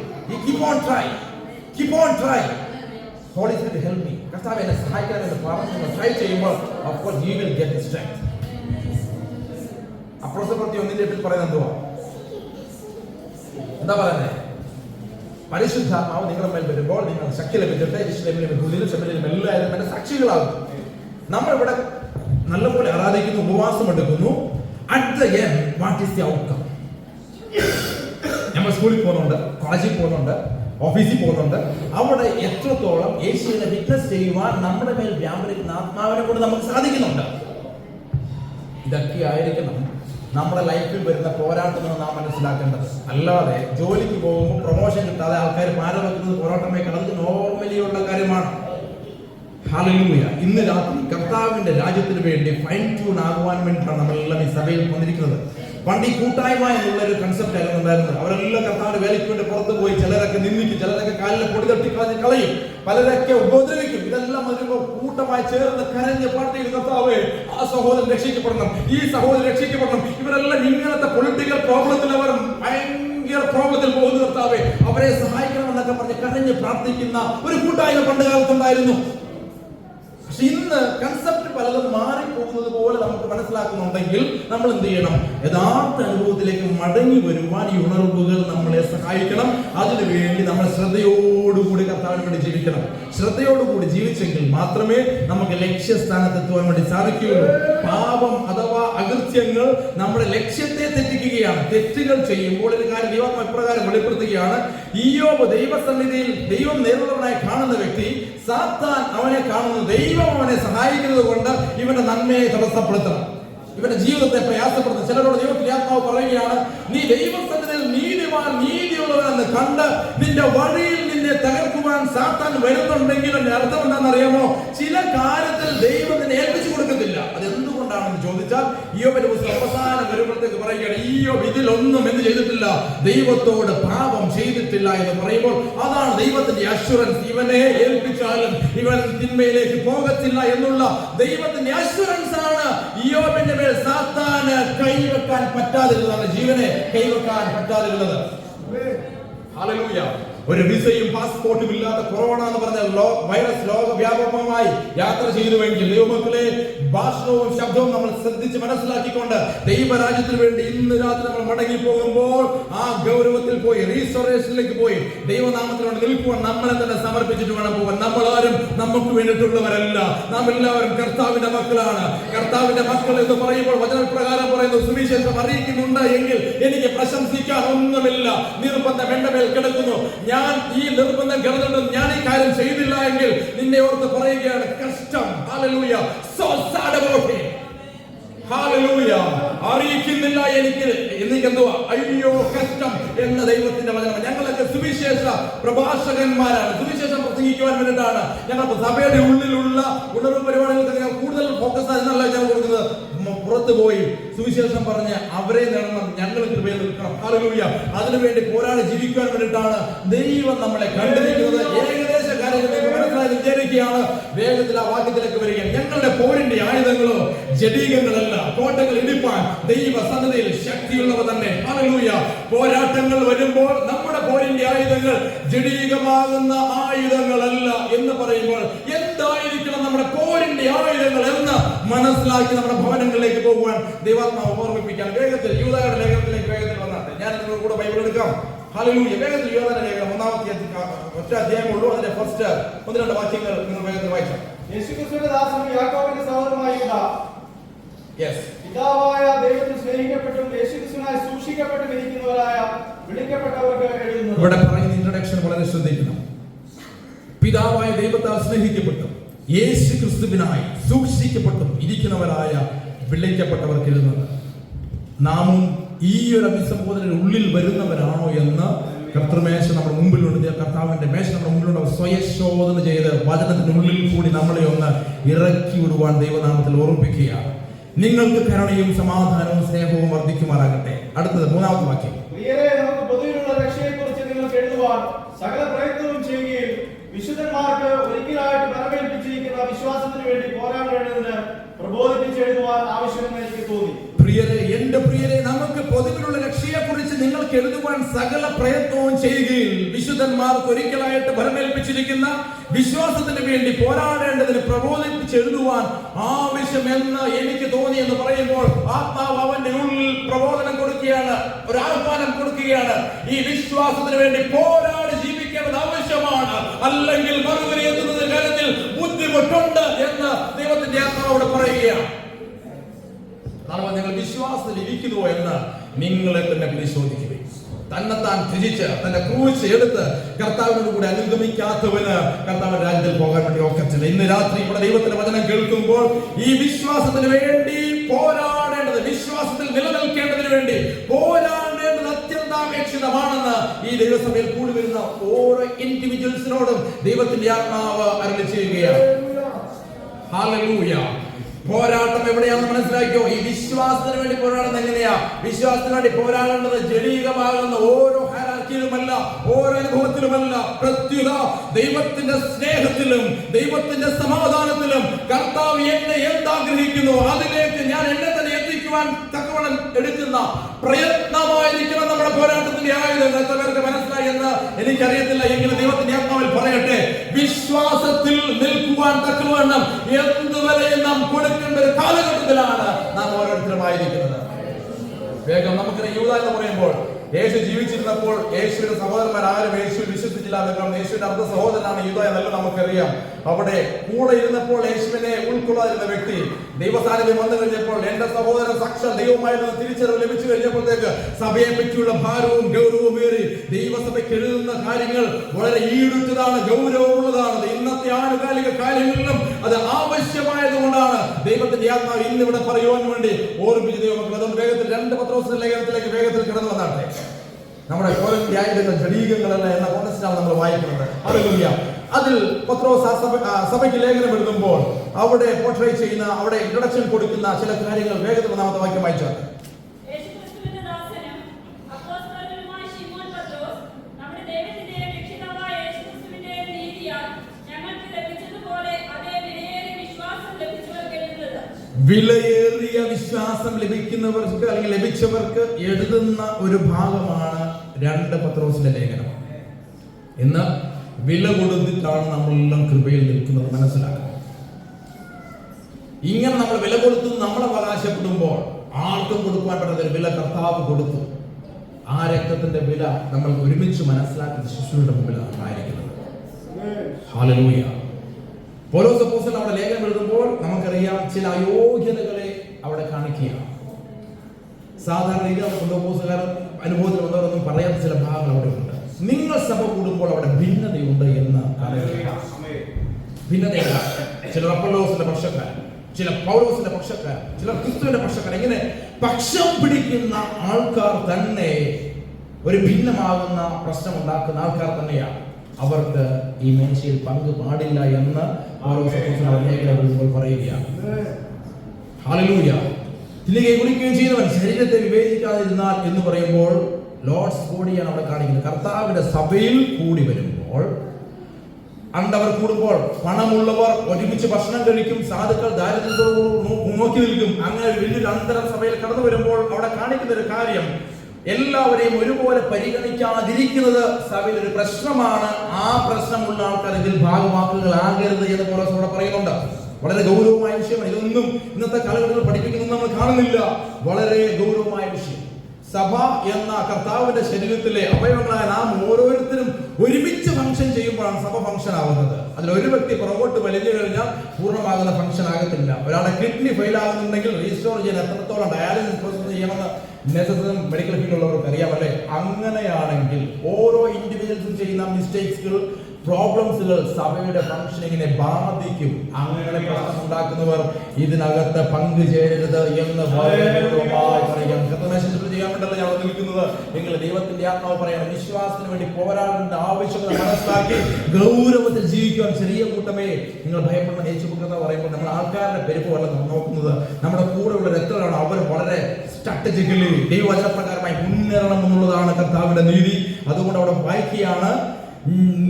Keep on try keep on try holy help me കർത്താവ് എന്നെ സഹായിക്കണം പ്രാർത്ഥന ട്രൈ ചെയ്യുമ്പോൾ course you will get strength അപ്രോസപ്രത്തി ഒന്നിന്റെ എട്ടിൽ പറയുന്നത് എന്തുവാ? എന്താ പറയുന്നത് പരിശുദ്ധാത്മാവ് നിങ്ങളുടെ മേൽ വരുമ്പോൾ നിങ്ങൾ ശക്തി ലഭിച്ചിട്ട് ഇസ്ലേമിലും ഉള്ളിലും ശബരിലും എല്ലാവരും എന്റെ സാക്ഷികളാകും. നമ്മൾ ഇവിടെ നല്ലപോലെ ആരാധിക്കുന്നു ഉപവാസം എടുക്കുന്നു. At the end what is the outcome നമ്മൾ സ്കൂളിൽ പോകുന്നുണ്ട് കോളേജിൽ പോകുന്നുണ്ട്. ഓഫീസിൽ പോകുന്നുണ്ട്. അവിടെ എത്രത്തോളം യേശുവിനെ വിറ്റ്നസ് ചെയ്യുവാൻ നമ്മുടെ മേൽ വ്യാപരിക്കുന്ന ആത്മാവിനെ കൊണ്ട് നമുക്ക് സാധിക്കുന്നുണ്ട്. ഇതൊക്കെ ആയിരിക്കണം നമ്മുടെ ലൈഫിൽ വരുന്ന പോരാട്ടം എന്ന് നാം മനസ്സിലാക്കേണ്ടത്. അല്ലാതെ ജോലിക്ക് പോകുമ്പോൾ പ്രൊമോഷൻ കിട്ടാതെ ആൾക്കാർ മാറി വെക്കുന്നത് പോരാട്ടമായി കിടന്നത് നോർമലി ഉള്ള കാര്യമാണ്. ഇന്ന് രാത്രി കർത്താവിന്റെ രാജ്യത്തിന് വേണ്ടി ഫൈൻ ട്യൂൺ ആകുവാൻ വേണ്ടിയിട്ടാണ് നമ്മളെല്ലാം ഈ സഭയിൽ വന്നിരിക്കുന്നത്. പണ്ട് ഈ കൂട്ടായ്മ എന്നുള്ള ഒരു കൺസെപ്റ്റ് ആയിരുന്നു ഉണ്ടായിരുന്നത്. അവരെല്ലാം കർത്താവിന്റെ വേലയ്ക്ക് വേണ്ടി പുറത്ത് പോയി ചിലരൊക്കെ നിന്ദിക്കും ചിലരൊക്കെ കാലിലെ പൊടി തട്ടി കളഞ്ഞ് കളയും. പലരൊക്കെ ഉപദ്രവിക്കും. ഇതെല്ലാം വരുമ്പോൾ കൂട്ടമായി ചേർന്ന് കരഞ്ഞ് പാർട്ടിയിൽ കർത്താവ് ആ സഹോദരൻ രക്ഷിക്കപ്പെടണം. ഈ സഹോദരൻ രക്ഷിക്കപ്പെടണം. ഇവരെല്ലാം ഇങ്ങനത്തെ പൊളിറ്റിക്കൽ പ്രോബ്ലത്തിൽ അവർ ഭയങ്കര പ്രോബ്ലത്തിൽ പോകുന്ന കർത്താവെ. അവരെ സഹായിക്കണം എന്നൊക്കെ പറഞ്ഞ് കരഞ്ഞ് പ്രാർത്ഥിക്കുന്ന ഒരു കൂട്ടായ്മ പണ്ട് കാലത്തുണ്ടായിരുന്നു. പക്ഷെ ഇന്ന് കൺസെപ്റ്റ് പലതും മാറിപ്പോകുന്നത് പോലെ നമുക്ക് മനസ്സിലാക്കുന്നുണ്ടെങ്കിൽ നമ്മൾ എന്ത് ചെയ്യണം? യഥാർത്ഥ അനുഭവത്തിലേക്ക് മടങ്ങി വരുവാൻ ഈ ഉണർവുകൾ നമ്മളെ സഹായിക്കണം. അതിനുവേണ്ടി നമ്മൾ ശ്രദ്ധയോടുകൂടി കർത്താവിന് വേണ്ടി ജീവിക്കണം. ശ്രദ്ധയോടുകൂടി ജീവിച്ചെങ്കിൽ മാത്രമേ നമുക്ക് ലക്ഷ്യസ്ഥാനത്ത് എത്തുവാൻ വേണ്ടി സാധിക്കുകയുള്ളൂ. പാപം അഥവാ അകൃത്യങ്ങൾ നമ്മുടെ ലക്ഷ്യത്തെ തെറ്റിക്കുകയാണ്. തെറ്റുകൾ ചെയ്യുമ്പോൾ ഒരു കാര്യം ദൈവം ഇപ്രകാരം വെളിപ്പെടുത്തുകയാണ്. ഈയോബ് ദൈവസന്നിധിയിൽ ദൈവം നേരിടുന്നവനായി കാണുന്ന വ്യക്തി സാത്താൻ അവനെ കാണുന്നു. ദൈവം അവനെ സഹായിക്കുന്നത് കൊണ്ട് ഇവന്റെ നന്മയെ തടസ്സപ്പെടുത്തണം. ഇവന്റെ ജീവിതത്തെ പ്രയാസപ്പെടുത്തുന്നു ചിലരോട് ദൈവക്രിയാത്മാവ് പറയുകയാണ് നീ ദൈവസന്നിധിയിൽ നീതിമാൻ നീതിയുള്ളവനെന്ന് കണ്ട് നിന്റെ വഴിയിൽ നിന്നെ തകർക്കുവാൻ സാത്താൻ വരുന്നുണ്ടെങ്കിൽ എന്റെ അർത്ഥം എന്താണെന്നറിയാമോ ചില കാര്യത്തിൽ ദൈവം നിന്നെ ഏൽപ്പിച്ചു കൊടുക്കത്തില്ല. അത് എന്തുകൊണ്ടാണെന്ന് ചോദിച്ചാൽ ഈയോബിന്റെ പുസ്തകം അവസാനം വരുമ്പോഴത്തേക്ക് പറയുകയാണ് ഈയോ ഇതിലൊന്നും എന്ത് ചെയ്തിട്ടില്ല? ദൈവത്തോട് പാപം ചെയ്തിട്ടില്ല എന്ന് പറയുമ്പോൾ അതാണ് ദൈവത്തിന്റെ അഷുറൻസ് ഇവനെ ഏൽപ്പിച്ചാലും ഇവൻ തിന്മയിലേക്ക് പോകത്തില്ല എന്നുള്ള ദൈവത്തിന്റെ അഷുറൻസ് ആണ് ഈയോബിന്റെ മേൽ സാത്താന് കൈവെക്കാൻ പറ്റാതിരുന്നതാണ് ജീവനെ കൈവെക്കാൻ പറ്റാതിരുന്നത്. ഹല്ലേലൂയ. ഒരു വിസയും പാസ്പോർട്ടും ഇല്ലാത്ത കൊറോണ എന്ന് പറഞ്ഞ വൈറസ് ലോകവ്യാപകമായി യാത്ര ചെയ്തുവെങ്കിൽ ദൈവമക്കളെ ഭാഷണവും ശബ്ദവും നമ്മൾ ശ്രദ്ധിച്ച് മനസ്സിലാക്കിക്കൊണ്ട് ദൈവരാജ്യത്തിന് വേണ്ടി ഇന്ന് രാത്രി നമ്മൾ മടങ്ങി പോകുമ്പോൾ ആ ഗൗരവത്തിൽ പോയി റീസ്റ്റോറേഷനിലേക്ക് പോയി ദൈവനാമത്തിനോട് നിൽക്കുവാൻ നമ്മളെ തന്നെ സമർപ്പിച്ചിട്ട് വേണം പോകാൻ. നമ്മൾ ആരും നമുക്ക് വേണ്ടിയിട്ടുള്ളവരല്ല. നാം എല്ലാവരും കർത്താവിന്റെ മക്കളാണ്. കർത്താവിന്റെ മക്കൾ എന്ന് പറയുമ്പോൾ വചനപ്രകാരം പറയുന്നു സുവിശേഷം അറിയിക്കുന്നുണ്ട് എങ്കിൽ എനിക്ക് പ്രശംസിക്കാൻ ഒന്നുമില്ല. നിർബന്ധം എന്റെ മേൽ കിടക്കുന്നു. ഞാൻ ഈ നിർബന്ധം കിടന്നിട്ടും ഞാൻ ഈ കാര്യം ചെയ്തില്ല എങ്കിൽ നിന്നെ ഓർത്ത് പറയുകയാണ് കഷ്ടം. അറിയിക്കുന്നില്ല എനിക്ക്. എനിക്ക് എന്തുവാ അയ്യോ കഷ്ടം എന്ന ദൈവത്തിന്റെ വചനം. ഞങ്ങളൊക്കെ സുവിശേഷ പ്രഭാഷകന്മാരാണ്. സുവിശേഷം പ്രസംഗിക്കുവാൻ വേണ്ടിയിട്ടാണ് ഞങ്ങൾ സഭയുടെ ഉള്ളിലുള്ള ഉണർവ് പരിപാടികൾക്ക് ഞങ്ങൾ കൂടുതൽ ഫോക്കസ് ആയിരുന്നല്ല ഞാൻ കൊടുക്കുന്നത്. പുറത്തു പോയി സുവിശേഷം പറഞ്ഞ് അവരെ നേടണം ഞങ്ങൾ കൃപയിൽ നിൽക്കണം. അതിനുവേണ്ടി പോരാടി ജീവിക്കാൻ വേണ്ടിയിട്ടാണ് ദൈവം നമ്മളെ കണ്ടിരിക്കുന്നത്. ഏകദേശ വിചാരിക്കുകയാണ്. വേഗത്തിൽ ആ വാക്യത്തിലേക്ക് വരിക. ഞങ്ങളുടെ പോരിന്റെ ആയുധങ്ങളോ ജഡീകങ്ങളല്ല. കോട്ടകൾ ഇടിപ്പാൻ ദൈവ സന്നദ്ധയിൽ ശക്തിയുള്ളവ തന്നെ പോരാട്ടങ്ങൾ വരുമ്പോൾ നമ്മുടെ പോരിന്റെ ആയുധങ്ങൾ ജഡീകമാകുന്ന ആയുധങ്ങളല്ല എന്ന് പറയുമ്പോൾ എന്തായിരിക്കണം നമ്മുടെ പോരിന്റെ ആയുധങ്ങൾ എന്ന് മനസ്സിലാക്കി നമ്മുടെ ഭവനങ്ങളിലേക്ക് പോകുവാൻ ദൈവാത്മാവ് ഓർമ്മിപ്പിക്കാൻ. വേഗത്തിൽ യൂതയുടെ ലേഖനത്തിലേക്ക് വേഗത്തിൽ വന്നാട്ടെ. ഞാൻ നിങ്ങളുടെ കൂടെ ബൈബിൾ എടുക്കാം. ഹല്ലേലൂയ. വേഗത്തിൽ യൂതയുടെ ലേഖനം ഒന്നാമത്തെ ഒറ്റ അധ്യായം ഉള്ളൂ. അതിന്റെ ഫസ്റ്റ് ഒന്ന് രണ്ട് വാക്യങ്ങൾ നിങ്ങൾ വേഗത്തിൽ വായിക്കാം യേശുക്രിസ്തുവിന്റെ ദാസനും യാക്കോബിന്റെ സഹോദരമായ യൂദാ, യെസ് പിതാവായ ദൈവത്തിൽ സ്നേഹിക്കപ്പെട്ടും യേശുക്രിസ്തുവിനായി സൂക്ഷിക്കപ്പെട്ടും ഇരിക്കുന്നവരായ ഇവിടെ പറയുന്ന ഇൻട്രഡക്ഷൻ വളരെ ശ്രദ്ധിക്കണം. പിതാവായ ദൈവത്താൽ സ്നേഹിക്കപ്പെട്ടും. യേശു ക്രിസ്തുവിനായി സൂക്ഷിക്കപ്പെട്ടും. ഇരിക്കുന്നവരായ വിളിക്കപ്പെട്ടവർക്ക് എഴുതുന്നത് നാമും ഈ ഒരു അഭിസംബോധന ഉള്ളിൽ വരുന്നവരാണോ എന്ന് കർത്തൃമേശ നമ്മുടെ മുമ്പിലുണ്ട്. കർത്താവിന്റെ മേശ നമ്മുടെ മുമ്പിലുണ്ട്. സ്വയശോധന ചെയ്ത് വചനത്തിന്റെ ഉള്ളിൽ കൂടി നമ്മളെ ഒന്ന് ഇറക്കി വിടുവാൻ ദൈവനാമത്തിൽ ഓർമ്മിപ്പിക്കുകയാണ്. നിങ്ങൾക്ക് കരുണയും സമാധാനവും സ്നേഹവും വർദ്ധിക്കുമാറാകട്ടെ. അടുത്തത് മൂന്നാമത്തെ വാക്യം. പ്രിയരെ നമുക്ക് പൊതുവിലുള്ള രക്ഷയെക്കുറിച്ച് നിങ്ങൾക്ക് എഴുതുവാൻ സകല പ്രയത്നവും ചെയ്യുകയും വിശുദ്ധന്മാർക്ക് ഒരിക്കലായിട്ട് പരമേൽപ്പിച്ചിരിക്കുന്ന വിശ്വാസത്തിന് വേണ്ടി പോരാടേണ്ടതിന് പ്രബോധിപ്പിച്ച് എഴുതുവാൻ ആവശ്യമെന്ന് എനിക്ക് തോന്നി. പ്രിയരെ എന്റെ പ്രിയരെ നമുക്ക് പൊതുവിലുള്ള രക്ഷയെ കുറിച്ച് നിങ്ങൾക്ക് എഴുതുവാൻ സകല പ്രയത്നവും ചെയ്യുകയിൽ വിശുദ്ധന്മാർക്ക് ഒരിക്കലായിട്ട് ഭരമേൽപ്പിച്ചിരിക്കുന്ന വിശ്വാസത്തിന് വേണ്ടി പോരാടേണ്ടതിന് പ്രബോധിപ്പിച്ച് എഴുതുവാൻ ആവശ്യമെന്ന് എനിക്ക് തോന്നി എന്ന് പറയുമ്പോൾ ആത്മാവ് അവന്റെ ഉള്ളിൽ പ്രബോധനം കൊടുക്കുകയാണ് ഒരു ആഹ്വാനം കൊടുക്കുകയാണ്. ഈ വിശ്വാസത്തിന് വേണ്ടി പോരാടി ജീവിക്കേണ്ടത് ആവശ്യമാണ്. അല്ലെങ്കിൽ മറുപടി എത്തുന്നത് കാര്യത്തിൽ ബുദ്ധിമുട്ടുണ്ട് എന്ന് ദൈവത്തിന്റെ ആത്മാവോട് പറയുകയാണ്. കാരണം നിങ്ങൾ വിശ്വാസത്തിൽ ഇരിക്കുന്നുവോ എന്ന് നിങ്ങളെ തന്നെ പരിശോധിക്കുക തന്നെത്താൻ ത്യജിച്ച് തന്റെ ക്രൂശ് എടുത്ത് കർത്താവിനോട് കൂടെ അനുഗമിക്കാത്തവന് കർത്താവിന്റെ രാജ്യത്തിൽ പോകാൻ വേണ്ടി ഓക്കത്തില്ല ഇന്ന് രാത്രി ഇവിടെ ദൈവത്തിന്റെ വചനം കേൾക്കുമ്പോൾ ഈ വിശ്വാസത്തിന് വേണ്ടി പോരാടേണ്ടത് വിശ്വാസത്തിൽ നിലനിൽക്കേണ്ടതിന് വേണ്ടി പോരാടേണ്ടത് അത്യന്താപേക്ഷിതമാണെന്ന് ഈ ദൈവസഭയിൽ കൂടി വരുന്ന ഓരോ ഇൻഡിവിജ്വൽസിനോടും ദൈവത്തിന്റെ ആത്മാവ് അരളി ചെയ്യുകയാണ്. പോരാട്ടം എവിടെയാണെന്ന് മനസ്സിലാക്കിയോ? ഈ വിശ്വാസത്തിന് വേണ്ടി പോരാടുന്നത് എങ്ങനെയാ? വിശ്വാസത്തിന് വേണ്ടി പോരാടേണ്ടത് ജനീകമാകുന്ന ഓരോ ഹരാക്കിയിലുമല്ല ഓരോ അനുഭവത്തിലുമല്ല. പ്രത്യുത ദൈവത്തിന്റെ സ്നേഹത്തിലും ദൈവത്തിന്റെ സമാധാനത്തിലും കർത്താവ് എന്നെ എന്താഗ്രഹിക്കുന്നു? അതിലേക്ക് ഞാൻ എന്നെ തന്നെ എത്തിക്കുവാൻ തക്കവണ്ണം എടുക്കുന്ന പ്രയത്നമായിരിക്കണം നമ്മുടെ പോരാട്ടത്തിന്റെ ആയുധം എത്ര പേർക്ക് മനസ്സിലായി എന്ന് എനിക്കറിയത്തില്ല. എങ്കിലും ദൈവത്തിന്റെ ആത്മാവിൽ പറയട്ടെ വിശ്വാസത്തിൽ നിൽക്കുവാൻ തക്കവണ്ണം എന്തുവരെ നാം കൊടുക്കേണ്ട ഒരു കാലഘട്ടത്തിലാണ് നാം ഓരോരുത്തരും ആയിരിക്കുന്നത് വേഗം നമുക്കറിയാം യൂത എന്ന് പറയുമ്പോൾ യേശു ജീവിച്ചിരുന്നപ്പോൾ യേശുവിന്റെ സഹോദരന്മാരാരും യേശു വിശ്വസിച്ചില്ല കാരണം യേശുവിന്റെ അർദ്ധ സഹോദരനാണ് യുദ്ധ എന്നല്ല നമുക്കറിയാം. അവിടെ കൂടെ ഇരുന്നപ്പോൾ യേശുവിനെ ഉൾക്കൊള്ളാതിരുന്ന വ്യക്തി ദൈവസാന്നിധ്യം വന്നു കഴിഞ്ഞപ്പോൾ എന്റെ സഹോദരൻ സാക്ഷാൽ ദൈവമായിരുന്നു തിരിച്ചറിവ് ലഭിച്ചു കഴിഞ്ഞപ്പോഴത്തേക്ക് സഭയെ പറ്റിയുള്ള ഭാരവും ഗൗരവവും ഏറി ദൈവസഭയ്ക്ക് എഴുതുന്ന കാര്യങ്ങൾ വളരെ ഈടുറ്റതാണ് ഗൗരവമുള്ളതാണ്. ഇന്നത്തെ ആനുകാലിക കാര്യങ്ങളിലും അത് ആവശ്യമായതുകൊണ്ടാണ് ദൈവത്തിന്റെ ആത്മാവ് ഇന്നിവിടെ പറയുവാൻ വേണ്ടി ഓർമ്മിച്ച് ദൈവം വേഗത്തിൽ രണ്ട് പത്ര ലേഖനത്തിലേക്ക് വേഗത്തിൽ കിടന്നു വന്നാട്ടെ. നമ്മുടെ കോലത്തിയായിരുന്ന ആയുധങ്ങൾ ജടീകങ്ങളല്ല എന്ന കോൺടെസ്റ്റാണ് നമ്മൾ വായിക്കുന്നത്. ഹല്ലേലൂയ. അതിൽ പത്രോസ് ആ സഭയ്ക്ക് ലേഖനം എഴുതുമ്പോൾ അവിടെ പോർട്രേ ചെയ്യുന്ന അവിടെ ഇൻട്രഡക്ഷൻ കൊടുക്കുന്ന ചില കാര്യങ്ങൾ വേഗത്തിൽ ഒന്നാമത്തെ വാക്യം വായിച്ചു യേശുക്രിസ്തുവിന്റെ വിലയേറിയ വിശ്വാസം ലഭിക്കുന്നവർക്ക് അല്ലെങ്കിൽ ലഭിച്ചവർക്ക് എഴുതുന്ന ഒരു ഭാഗമാണ് രണ്ട് പത്രോസിന്റെ ലേഖനം. ഇന്ന് വില കൊടുത്തിട്ടാണ് നമ്മളെല്ലാം കൃപയിൽ നിൽക്കുന്നത് മനസ്സിലാക്കുക ഇങ്ങനെ നമ്മൾ വില കൊടുത്തു നമ്മളെ അവകാശപ്പെടുമ്പോൾ ആർക്കും കൊടുക്കാൻ പറ്റാത്ത വില കർത്താവ് കൊടുത്തു. ആ രക്തത്തിന്റെ വില നമ്മൾ ഒരുമിച്ച് മനസ്സിലാക്കി ശിശുവിന്റെ മുമ്പിലാണ് ആയിരിക്കുന്നത്. ഹാലലൂയ പൗലോസ് അപ്പോസൽ അവിടെ ലേഖനം എഴുതുമ്പോൾ നമുക്കറിയാം ചില അയോഗ്യതകളെ അവിടെ കാണിക്കുകയാണ്. സാധാരണ രീതി നമ്മൾ കൊണ്ടുപോകുന്ന അനുഭവത്തിൽ വന്നവരൊന്നും പറയാത്ത ചില ഭാഗങ്ങൾ അവിടെ ഉണ്ട്. നിങ്ങൾ സഭ കൂടുമ്പോൾ അവിടെ ഭിന്നതയുണ്ട് എന്ന് ഭിന്നത ചില അപ്പല്ലോസിന്റെ പക്ഷക്കാർ ചില പൗലോസിന്റെ പക്ഷക്കാർ ചില ക്രിസ്തുവിന്റെ പക്ഷക്കാർ ഇങ്ങനെ പക്ഷം പിടിക്കുന്ന ആൾക്കാർ തന്നെ ഒരു ഭിന്നമാകുന്ന പ്രശ്നം ഉണ്ടാക്കുന്ന ആൾക്കാർ തന്നെയാണ്. അവർക്ക് ഈ മേശയിൽ പങ്ക് പാടില്ല എന്ന് ഓരോ ലേഖനം പറയുകയാണ്. തിന്നുകയും കുടിക്കുകയും ചെയ്യുന്നവൻ ശരീരത്തെ വിവേചിക്കാതിരുന്നാൽ എന്ന് പറയുമ്പോൾ ലോർഡ്സ് ബോഡിയാണ് അവിടെ കാണിക്കുന്നത്. കർത്താവിന്റെ സഭയിൽ കൂടി വരുമ്പോൾ അണ്ടവർ കൂടുമ്പോൾ പണമുള്ളവർ ഒരുമിച്ച് ഭക്ഷണം കഴിക്കും സാധുക്കൾ ദാരിദ്ര്യത്തോട് നോക്കി നിൽക്കും. അങ്ങനെ വലിയൊരു അന്തരം സഭയിൽ കടന്നു വരുമ്പോൾ അവിടെ കാണിക്കുന്ന ഒരു കാര്യം എല്ലാവരെയും ഒരുപോലെ പരിഗണിക്കാതിരിക്കുന്നത് സഭയിൽ ഒരു പ്രശ്നമാണ്. ആ പ്രശ്നമുള്ള ആൾക്കാർ ഇതിൽ ഭാഗമാക്കുകകളാകരുത് എന്ന് പോലീസ് അവിടെ പറയുന്നുണ്ട്. വളരെ ഗൗരവമായ വിഷയമാണ്. ഇതൊന്നും ഇന്നത്തെ കാലഘട്ടത്തിൽ പഠിപ്പിക്കുന്നൊന്നും നമ്മൾ കാണുന്നില്ല. വളരെ ഗൗരവമായ വിഷയം. സഭ എന്ന കർത്താവിന്റെ ശരീരത്തിലെ അവയവങ്ങളായ നാം ഓരോരുത്തരും ഒരുമിച്ച് ഫംഗ്ഷൻ ചെയ്യുമ്പോഴാണ് സഭ ഫംഗ്ഷൻ ആവുന്നത്. അതിൽ ഒരു വ്യക്തി പുറകോട്ട് വലിഞ്ഞു കഴിഞ്ഞാൽ പൂർണമാകുന്ന ഫംഗ്ഷൻ ആകത്തില്ല. ഒരാളുടെ കിഡ്നി ഫെയിൽ ആകുന്നുണ്ടെങ്കിൽ റീസ്റ്റോർ ചെയ്യാൻ എത്രത്തോളം ഡയാലിസിസ് ചെയ്യണമെന്ന് നെസസറി മെഡിക്കൽ ഫീൽഡുള്ളവർക്ക് അറിയാമല്ലേ അങ്ങനെയാണെങ്കിൽ ഓരോ ഇൻഡിവിജ്വൽസും ചെയ്യുന്ന മിസ്റ്റേക്സുകൾ പ്രോബ്ലംസുകൾ സഭയുടെ ഫംഗ്ഷനിങ്ങിനെ ബാധിക്കും. അങ്ങനെ പ്രശ്നം ഉണ്ടാക്കുന്നവർ ഇതിനകത്ത് പങ്കുചേരരുത് എന്ന് വളരെ ഞാൻ നിൽക്കുന്നത് നിങ്ങൾ ദൈവത്തിന്റെ ആത്മാവ് പറയണം. വിശ്വാസത്തിന് വേണ്ടി പോരാടേണ്ട ആവശ്യകത മനസ്സിലാക്കി ഗൗരവത്തിൽ ജീവിക്കുവാൻ ചെറിയ കൂട്ടമേ. നിങ്ങൾ ഭയപ്പെടുന്ന യേശുപുത്രത പറയുമ്പോൾ നമ്മൾ ആൾക്കാരുടെ പെരുപ്പമല്ല നോക്കുന്നത്. നമ്മുടെ കൂടെയുള്ള രക്തമാണ് അവർ വളരെ സ്ട്രാറ്റജിക്കലി ദൈവവചനപ്രകാരമായി മുന്നേറണം എന്നുള്ളതാണ് കർത്താവിന്റെ നീതി. അതുകൊണ്ട് അവിടെ വായിക്കുകയാണ്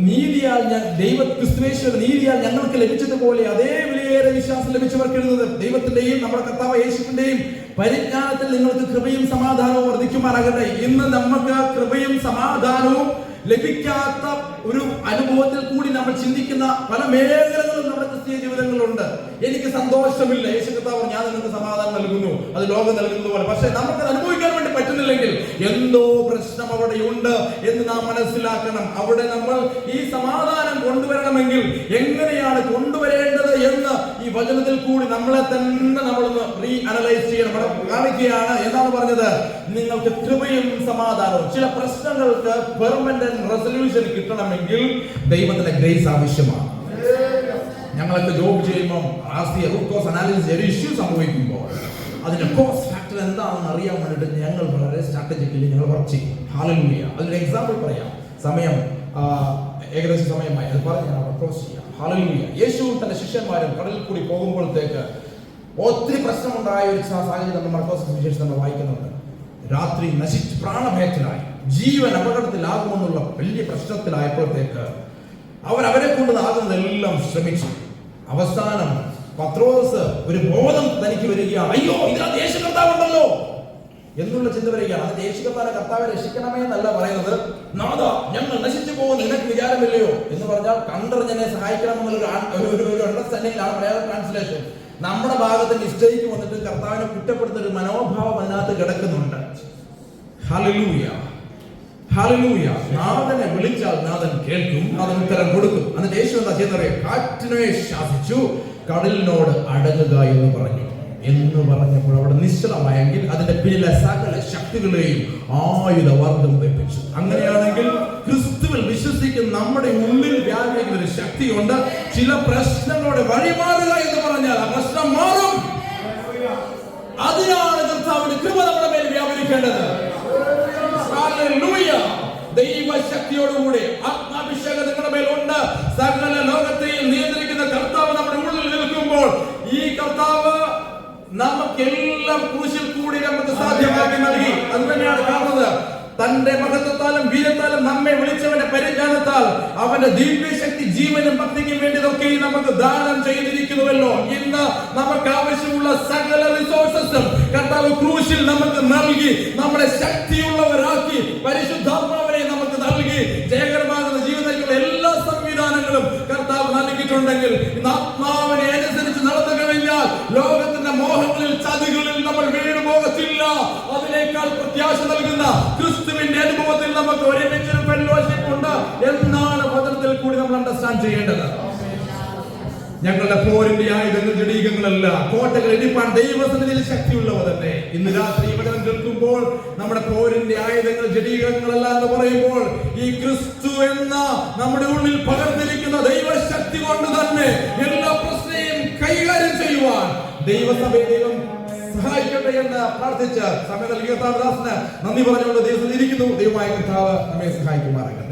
നീതിയാൽ ഞാൻ ദൈവ ക്രിസ്തുവേശ്വര നീതിയാൽ ഞങ്ങൾക്ക് ലഭിച്ചതുപോലെ അതേ വിലയേറെ വിശ്വാസം ലഭിച്ചവർക്ക് എഴുതുന്നത് ദൈവത്തിന്റെയും നമ്മുടെ കർത്താവ് യേശുവിന്റെയും പരിജ്ഞാനത്തിൽ നിങ്ങൾക്ക് കൃപയും സമാധാനവും വർദ്ധിക്കുമാറാകട്ടെ. ഇന്ന് നമുക്ക് കൃപയും സമാധാനവും ലഭിക്കാത്ത ഒരു അനുഭവത്തിൽ കൂടി നമ്മൾ ചിന്തിക്കുന്ന പല മേഖലകളും നമ്മുടെ ക്രിസ്തീയ ജീവിതങ്ങളുണ്ട് എനിക്ക് സന്തോഷമില്ല. യേശു കർത്താവ് ഞാൻ നിങ്ങൾക്ക് സമാധാനം നൽകുന്നു. അത് ലോകം നൽകുന്നത് പോലെ പക്ഷെ നമുക്ക് അനുഭവിക്കാൻ വേണ്ടി പറ്റുന്നില്ലെങ്കിൽ എന്തോ പ്രശ്നം അവിടെ ഉണ്ട് എന്ന് നാം മനസ്സിലാക്കണം. അവിടെ നമ്മൾ ഈ സമാധാനം കൊണ്ടുവരണമെങ്കിൽ എങ്ങനെയാണ് കൊണ്ടുവരേണ്ടത് എന്ന് ഈ വചനത്തിൽ കൂടി നമ്മളെ തന്നെ നമ്മളൊന്ന് റീ അനലൈസ് ചെയ്യണം. അവിടെ കാണിക്കുകയാണ്. എന്താണ് പറഞ്ഞത്? നിങ്ങൾക്ക് കൃപയും സമാധാനവും. ചില പ്രശ്നങ്ങൾക്ക് പെർമനന്റ് റെസൊല്യൂഷൻ കിട്ടണമെങ്കിൽ ദൈവത്തിന്റെ ഗ്രേസ് ആവശ്യമാണ്. ഞങ്ങളൊക്കെ ജോബ് ചെയ്യുമ്പോൾ ആസ്തി കോസ് അനാലിസിസ് ഒരു ഇഷ്യൂ സംഭവിക്കുമ്പോൾ അതിന്റെ കോസ്റ്റ് ഫാക്ടർ എന്താണെന്ന് അറിയാൻ വേണ്ടിയിട്ട് ഞങ്ങൾ വളരെ സ്ട്രാറ്റജിക്കലി ഞങ്ങൾ വർക്ക് ചെയ്യും. ഹാലലൂയ അതിനൊരു എക്സാമ്പിൾ പറയാം. സമയം ഏകദേശം സമയമായി. അത് പറഞ്ഞ് ഞാൻ അപ്രോച്ച് ചെയ്യാം. ഹാലലൂയ യേശുവും തന്റെ ശിഷ്യന്മാരും കടലിൽ കൂടി പോകുമ്പോഴത്തേക്ക് ഒത്തിരി പ്രശ്നമുണ്ടായ ഒരു സാഹചര്യം നമ്മൾ മർക്കോസ് സുവിശേഷം നമ്മൾ വായിക്കുന്നുണ്ട്. രാത്രി നശിച്ച് പ്രാണഭയത്തിലായി. ജീവൻ അപകടത്തിലാകുമെന്നുള്ള വലിയ പ്രശ്നത്തിലായപ്പോഴത്തേക്ക് അവർ അവരെ കൊണ്ട് ആകുന്നതെല്ലാം ശ്രമിച്ചു. അവസാനം പത്രോസ് ഒരു ബോധം തനിക്ക് വരികയാണ്. അയ്യോ ഇതിനകത്ത് യേശു എന്നുള്ള ചിന്ത വരികയാണ്. അത് യേശു കർത്താവിനെ കർത്താവെ രക്ഷിക്കണമേ എന്നല്ല പറയുന്നത്. നാഥ ഞങ്ങൾ നശിച്ചു പോകുന്നു. നിനക്ക് വിചാരമില്ലയോ? എന്ന് പറഞ്ഞാൽ കണ്ടറിഞ്ഞനെ സഹായിക്കണം എന്നുള്ള ഒരു ഒരു അണ്ടർസ്റ്റാൻഡിംഗിലാണ് മലയാള ട്രാൻസ്ലേഷൻ നമ്മുടെ ഭാഗത്ത് നിശ്ചയിച്ചു വന്നിട്ട് കർത്താവിനെ കുറ്റപ്പെടുത്തുന്ന ഒരു മനോഭാവം അതിനകത്ത് കിടക്കുന്നുണ്ട്. ഹല്ലേലൂയ. ഹല്ലേലൂയ. നാഥനെ വിളിച്ചാൽ നാഥൻ കേൾക്കും നാഥൻ ഉത്തരം കൊടുക്കും. എന്നിട്ട് യേശു എന്താ ചെയ്യുന്നറിയാം കാറ്റിനെ ശാസിച്ചു. കടലിനോട് അടങ്ങുക എന്ന് പറഞ്ഞു. എന്ന് പറഞ്ഞപ്പോൾ അവിടെ നിശ്ചലമായെങ്കിൽ അതിന്റെ പിന്നിലെ സകല ശക്തികളെയും ആയുധവർഗം വെപ്പിച്ചു. അങ്ങനെയാണെങ്കിൽ ക്രിസ്തുവിൽ വിശ്വസിക്കുന്ന നമ്മുടെ ഉള്ളിൽ വ്യാപിക്കുന്ന ഒരു ശക്തിയുണ്ട്. ചില പ്രശ്നങ്ങളുടെ വഴിമാറുക എന്ന് പറഞ്ഞാൽ ആ പ്രശ്നം മാറും. അതിനാണ് കർത്താവിന്റെ കൃപ നമ്മുടെ മേൽ വ്യാപരിക്കേണ്ടത്. ദൈവശക്തിയോടുകൂടി ആത്മാഭിഷേകം നിങ്ങളുടെ മേലുണ്ട്. സകല ലോകത്തെയും നിയന്ത്രിക്കുന്ന കർത്താവ് നമ്മുടെ ഉള്ളിൽ നിൽക്കുമ്പോൾ ഈ കർത്താവ് നമുക്കെല്ലാം ക്രൂശിൽ കൂടി നമുക്ക് സാധ്യമാക്കി നൽകി. അത് തന്നെയാണ് കാണുന്നത്. തന്റെ മഹത്വത്താലും വീരത്താലും നമ്മെ വിളിച്ചവന്റെ പരിജ്ഞാനത്താൽ അവന്റെ ദിവ്യശക്തി ജീവനും ഭക്തിക്കും വേണ്ടിയതൊക്കെ നമുക്ക് ദാനം ചെയ്തിരിക്കുന്നുവല്ലോ. ഇന്ന് നമുക്ക് ആവശ്യമുള്ള സകല റിസോഴ്സസും കർത്താവ് ക്രൂശിൽ നമുക്ക് നൽകി നമ്മുടെ ശക്തിയുള്ളവരാക്കി പരിശുദ്ധാത്മാവിനെ നമുക്ക് നൽകി. ജയകരമാകുന്ന ജീവിതത്തിലുള്ള എല്ലാ സംവിധാനങ്ങളും കർത്താവ് നൽകിയിട്ടുണ്ടെങ്കിൽ ആത്മാവിനെ അനുസരിച്ച് നടന്നു കഴിഞ്ഞാൽ ലോകത്തിന്റെ മോഹങ്ങളിൽ ചതികളിൽ നമ്മൾ വീണു പോകത്തില്ല അതിനേക്കാൾ പ്രത്യാശ നൽകുന്ന ക്രിസ്തുവിന്റെ അനുഭവത്തിൽ നമുക്ക് ഒരുമിച്ച് ഫെല്ലോഷിപ്പ് ഉണ്ട് എന്നാണ് വചനത്തിൽ കൂടി നമ്മൾ അണ്ടർസ്റ്റാൻഡ് ചെയ്യേണ്ടത്. ഞങ്ങളുടെ പോരിന്റെ ആയുധങ്ങൾ ജടീകങ്ങളല്ല കോട്ടകൾ ഇടിപ്പാൻ ദൈവസന്നിധിയിൽ ശക്തിയുള്ളവ തന്നെ ഇന്ന് രാത്രി ഇവിടെ കേൾക്കുമ്പോൾ നമ്മുടെ പോരിന്റെ ആയുധങ്ങൾ ജടീകങ്ങളല്ല എന്ന് പറയുമ്പോൾ ഈ ക്രിസ്തു എന്ന നമ്മുടെ ഉള്ളിൽ പകർന്നിരിക്കുന്ന ദൈവശക്തി കൊണ്ട് തന്നെ എല്ലാ പ്രശ്നയും കൈകാര്യം ചെയ്യുവാൻ ദൈവസഭയെ ദൈവം സഹായിക്കട്ടെ എന്ന് പ്രാർത്ഥിച്ച് സമയം നൽകിയ നന്ദി പറഞ്ഞുകൊണ്ട് ദൈവത്തിൽ ഇരിക്കുന്നു. ദൈവമായ കർത്താവ് നമ്മെ സഹായിക്കുമാറാകട്ടെ.